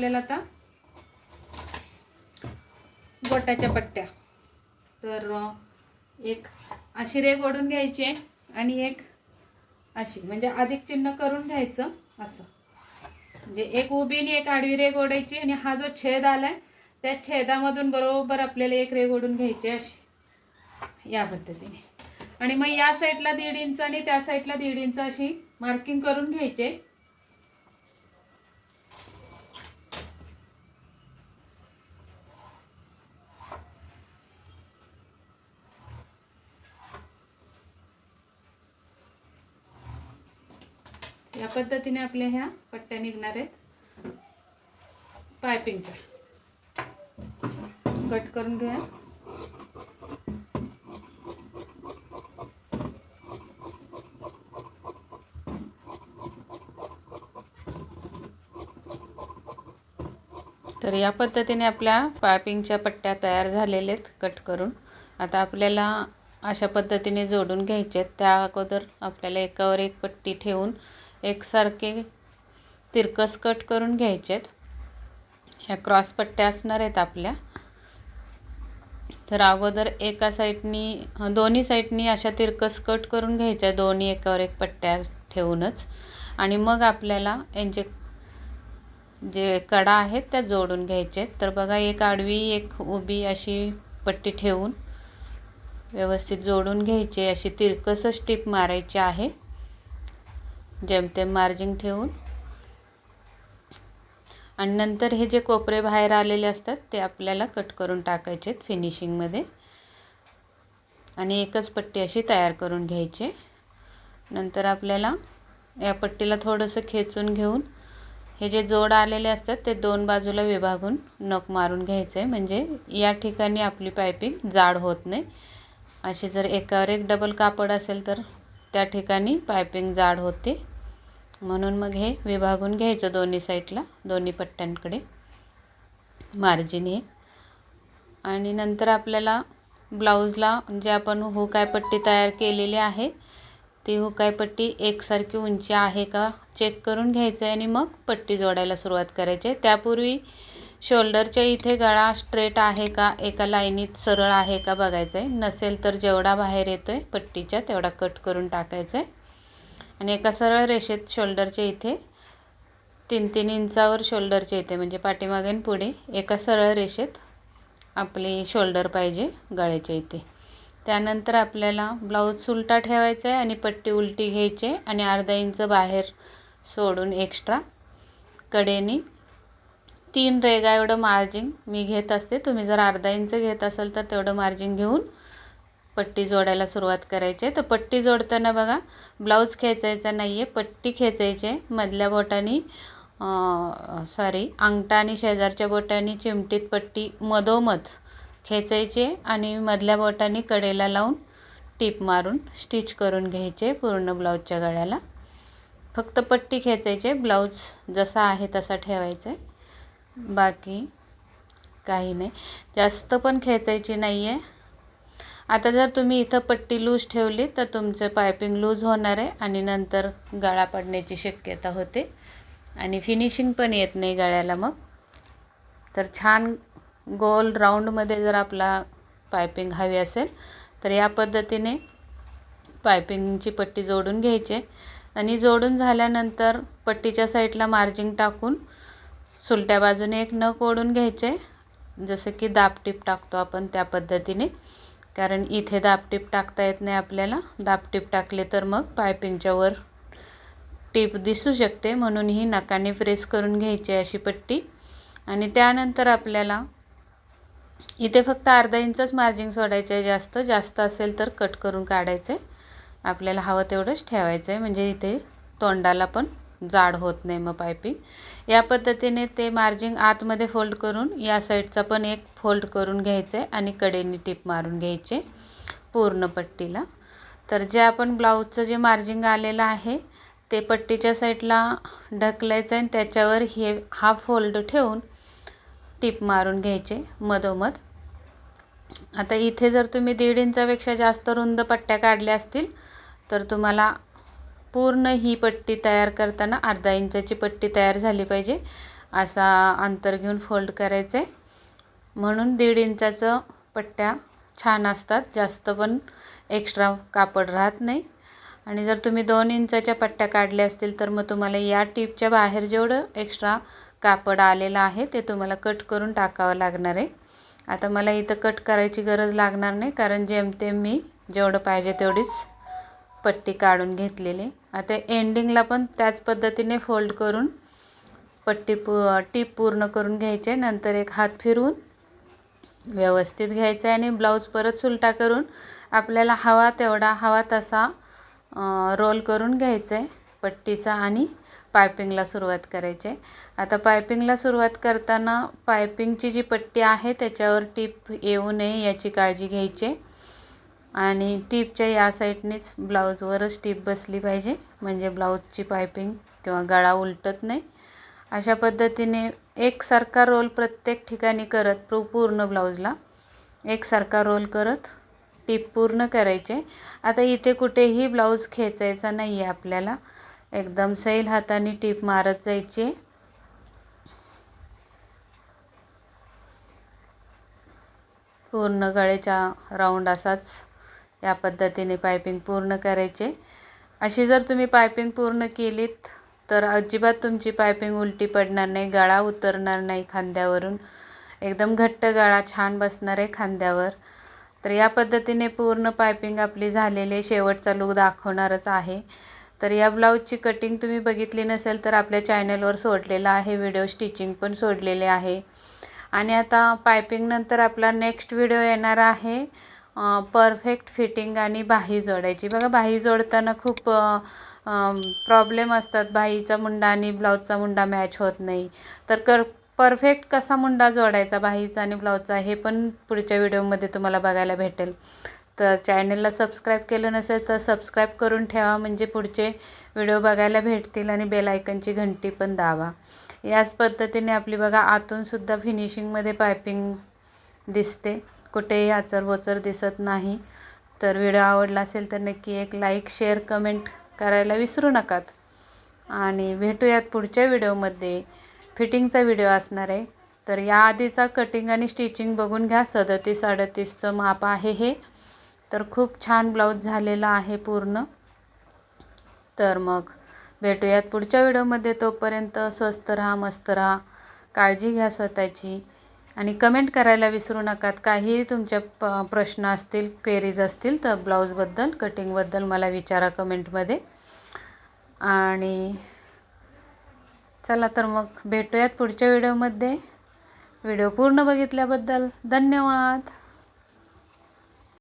आपल्याला आता गोटाच्या पट्ट्या. तर एक अशी रेग ओढून घ्यायची आहे आणि एक अशी म्हणजे अधिक चिन्ह करून घ्यायचं असं. म्हणजे एक उभी आणि एक आडवी रेग ओढायची आणि हा जो छेद आलाय त्या छेदामधून बरोबर आपल्याला एक रेग ओढून घ्यायची अशी. या पद्धतीने. आणि मग या साईडला दीड इंच आणि त्या साईडला दीड इंच अशी मार्किंग करून घ्यायचे. या पद्धतीने आपल्या ह्या पट्ट्या निघणार आहेत. पायपिंगच्या कट करून घ्या तर या पद्धतीने आपल्या पायपिंगच्या पट्ट्या तयार झालेल्या आहेत कट करून. आता आपल्याला अशा पद्धतीने जोडून घ्यायचे आहेत. त्या अगोदर आपल्याला एकावर एक पट्टी ठेवून एकसारखे तिरकस कट करून घ्यायचे आहेत ह्या क्रॉस पट्ट्या असणार आहेत आपल्या. तर अगोदर एका साईडनी दोन्ही साईडनी अशा तिरकस कट करून घ्यायच्या दोन्ही एकावर एक पट्ट्या ठेवूनच. आणि मग आपल्याला यांचे जे कडा आहेत त्या जोडून घ्यायचे आहेत. तर बघा एक आडवी एक उभी अशी पट्टी ठेवून व्यवस्थित जोडून घ्यायची अशी तिरकसच टीप मारायची आहे. जेमतेम मार्जिंग ठेवून. आणि नंतर हे जे कोपरे बाहेर आलेले असतात ते आपल्याला कट करून टाकायचे आहेत फिनिशिंगमध्ये आणि एकच पट्टी अशी तयार करून घ्यायची. नंतर आपल्याला या पट्टीला थोडंसं खेचून घेऊन हे जे जोड आलेले असतात ते दोन बाजूला विभागून नख मारून घ्यायचं. आहे म्हणजे या ठिकाणी आपली पायपिंग जाड होत नाही. अशी जर एकावर एक डबल कापड असेल तर त्या ठिकाणी पायपिंग जाड होते. म्हणून मग हे विभागून घ्यायचं दोन्ही साईडला दोन्ही पट्ट्यांकडे. मार्जिन. हे आणि नंतर आपल्याला ब्लाऊजला जे आपण हुकाय पट्टी तयार केलेली आहे ती हुकाय पट्टी एकसारखी उंची आहे का चेक करून घ्यायचं आहे आणि मग पट्टी जोडायला सुरुवात करायची आहे त्यापूर्वी शोल्डरच्या इथे गळा स्ट्रेट आहे का एका लाईनीत सरळ आहे का बघायचं आहे नसेल तर जेवढा बाहेर येतो आहे पट्टीच्या तेवढा कट करून टाकायचा आहे आणि एका सरळ रेषेत शोल्डरच्या इथे तीन तीन इंचावर शोल्डरच्या इथे म्हणजे पाठीमागे आणि पुढे एका सरळ रेषेत आपली शोल्डर पाहिजे गळ्याच्या इथे. त्यानंतर आपल्याला ब्लाऊज उलटा ठेवायचा आहे आणि पट्टी उलटी घ्यायची आहे आणि अर्धा इंच बाहेर सोडून एक्स्ट्रा कडेने तीन रेगा एवढं मार्जिन मी घेत असते. तुम्ही जर अर्धा इंच घेत असाल तर तेवढं मार्जिन घेऊन पट्टी जोडायला सुरुवात करायची आहे. तर पट्टी जोडताना बघा ब्लाऊज खेचायचा नाही आहे पट्टी खेचायची आहे. मधल्या बोटाने सॉरी अंगठा आणि शेजारच्या बोटाने चिमटीत पट्टी मधोमध खेचायची आहे आणि मधल्या बोटाने कडेला लावून टीप मारून स्टिच करून घ्यायचे पूर्ण ब्लाऊजच्या गळ्याला. फक्त पट्टी खेचायचे ब्लाऊज जसा आहे तसा ठेवायचा आहे. बाकी काही नाही. जास्त पण खेचायची नाही आहे आता जर तुम्ही इथं पट्टी लूज ठेवली तर तुमचं पायपिंग लूज होणार आहे आणि नंतर गळा पडण्याची शक्यता होते. आणि फिनिशिंग पण येत नाही गळ्याला मग. तर छान गोल राऊंडमध्ये जर आपला पायपिंग हवी असेल तर या पद्धतीने पायपिंगची पट्टी जोडून घ्यायची. आणि जोडून झाल्यानंतर पट्टीच्या साईडला मार्जिंग टाकून सुलट्या बाजूने एक नख ओढून घ्यायचे. जसं की दाबटीप टाकतो आपण त्या पद्धतीने. कारण इथे दाबटीप टाकता येत नाही आपल्याला. दाबटीप टाकले तर मग पायपिंगच्या वर टीप दिसू शकते. म्हणून ही नकाने प्रेस करून घ्यायची अशी पट्टी. आणि त्यानंतर आपल्याला इथे फक्त अर्धा इंचच मार्जिंग सोडायचं आहे जास्त. जास्त असेल तर कट करून काढायचं. आहे आपल्याला हवं तेवढंच ठेवायचं आहे म्हणजे इथे तोंडाला पण जाड होत नाही मग पायपिंग. या पद्धतीने ते मार्जिंग आतमध्ये फोल्ड करून या साईडचा पण एक फोल्ड करून घ्यायचं आहे आणि कडेने टिप मारून घ्यायचे पूर्ण पट्टीला. तर जे आपण ब्लाऊजचं जे मार्जिंग आलेलं आहे ते पट्टीच्या साईडला ढकलायचं आहे आणि त्याच्यावर हे हा फोल्ड ठेवून टिप मारून घ्यायचे मधोमध. आता इथे जर तुम्ही दीड इंचापेक्षा जास्त रुंद पट्ट्या काढल्या असतील तर तुम्हाला पूर्ण ही पट्टी तयार करताना अर्धा इंचाची पट्टी तयार झाली पाहिजे. असा अंतर घेऊन फोल्ड करायचं आहे म्हणून दीड इंचाचं पट्ट्या छान असतात. जास्त पण एक्स्ट्रा कापड राहत नाही. आणि जर तुम्ही दोन इंचाच्या पट्ट्या काढल्या असतील तर मग तुम्हाला या टीपच्या बाहेर जेवढं एक्स्ट्रा कापड आलेलं आहे ते तुम्हाला कट करून टाकावं लागणार आहे. आता मला इथं कट करायची गरज लागणार नाही कारण जेमतेम मी जेवढं पाहिजे तेवढीच पट्टी काढून घेतलेली. आता एंडिंगला पण त्याच पद्धतीने फोल्ड करून पट्टी पू टीप पूर्ण करून घ्यायचे. नंतर एक हात फिरवून व्यवस्थित घ्यायचं आहे आणि ब्लाऊज परत सुलटा करून आपल्याला हवा तेवढा हवा तसा रोल करून घ्यायचं आहे पट्टीचा आणि पायपिंगला सुरुवात करायचे. आता पायपिंगला सुरुवात करताना पायपिंगची जी पट्टी आहे त्याच्यावर टीप येऊ नये याची काळजी घ्यायची. आणि टीपच्या या साईडनेच ब्लाऊजवरच टीप बसली पाहिजे. म्हणजे ब्लाऊजची पायपिंग किंवा गळा उलटत नाही. अशा पद्धतीने एकसारखा रोल प्रत्येक ठिकाणी करत पूर्ण ब्लाऊजला एकसारखा रोल करत टीप पूर्ण करायचे. आता इथे कुठेही ब्लाऊज खेचायचा नाही आहे आपल्याला. एकदम सैल हाताने टीप मारत जायची. पूर्ण गळेच्या राऊंड असाच या पद्धतीने पायपिंग पूर्ण करायचे. अशी जर तुम्ही पायपिंग पूर्ण केलीत तर अजिबात तुमची पायपिंग उलटी पडणार नाही गळा उतरणार नाही खांद्यावरून. एकदम घट्ट गळा छान बसणार आहे खांद्यावर. तर या पद्धतीने पूर्ण पायपिंग आपली झालेली शेवटचा लूक दाखवणारच आहे. तर या ब्लाऊजची कटिंग तुम्ही बघितली नसेल तर आपल्या चॅनलवर सोडलेला आहे. व्हिडिओ स्टिचिंग पण सोडलेले आहे. आणि आता पायपिंगनंतर आपला नेक्स्ट व्हिडिओ येणार आहे. परफेक्ट फिटिंग आणि बाही जोडायची. बघा बाही जोडताना खूप प्रॉब्लेम असतात. बाहीचा मुंडा आणि ब्लाऊजचा मुंडा मॅच होत नाही. तर कर परफेक्ट कसा मुंडा जोडायचा बाहीचा आणि ब्लाऊजचा हे पण पुढच्या व्हिडिओमध्ये तुम्हाला बघायला भेटेल. तर चॅनलला सबस्क्राईब केलं नसेल तर सबस्क्राईब करून ठेवा. म्हणजे पुढचे व्हिडिओ बघायला भेटतील आणि बेल आयकनची घंटी पण दावा याच पद्धतीने आपली बघा आतूनसुद्धा फिनिशिंगमध्ये पायपिंग दिसते. कुठेही आचरवचर दिसत नाही. तर व्हिडिओ आवडला असेल तर नक्की एक लाईक शेअर कमेंट करायला विसरू नकात. आणि भेटूयात पुढच्या व्हिडिओमध्ये. फिटिंगचा व्हिडिओ असणार आहे. तर याआधीचा कटिंग आणि स्टिचिंग बघून घ्या. सदतीस अडतीसचं माप आहे हे. तर खूप छान ब्लाऊज झालेला आहे पूर्ण. तर मग भेटूयात पुढच्या व्हिडिओमध्ये. तोपर्यंत स्वस्त राहा मस्त राहा. काळजी घ्या स्वतःची. आणि कमेंट करायला विसरू नकात काहीही तुमच्या प प्रश्न असतील क्वेरीज असतील तर ब्लाऊजबद्दल कटिंगबद्दल मला विचारा कमेंटमध्ये आणि चला तर मग भेटूयात पुढच्या व्हिडिओमध्ये व्हिडिओ पूर्ण बघितल्याबद्दल धन्यवाद.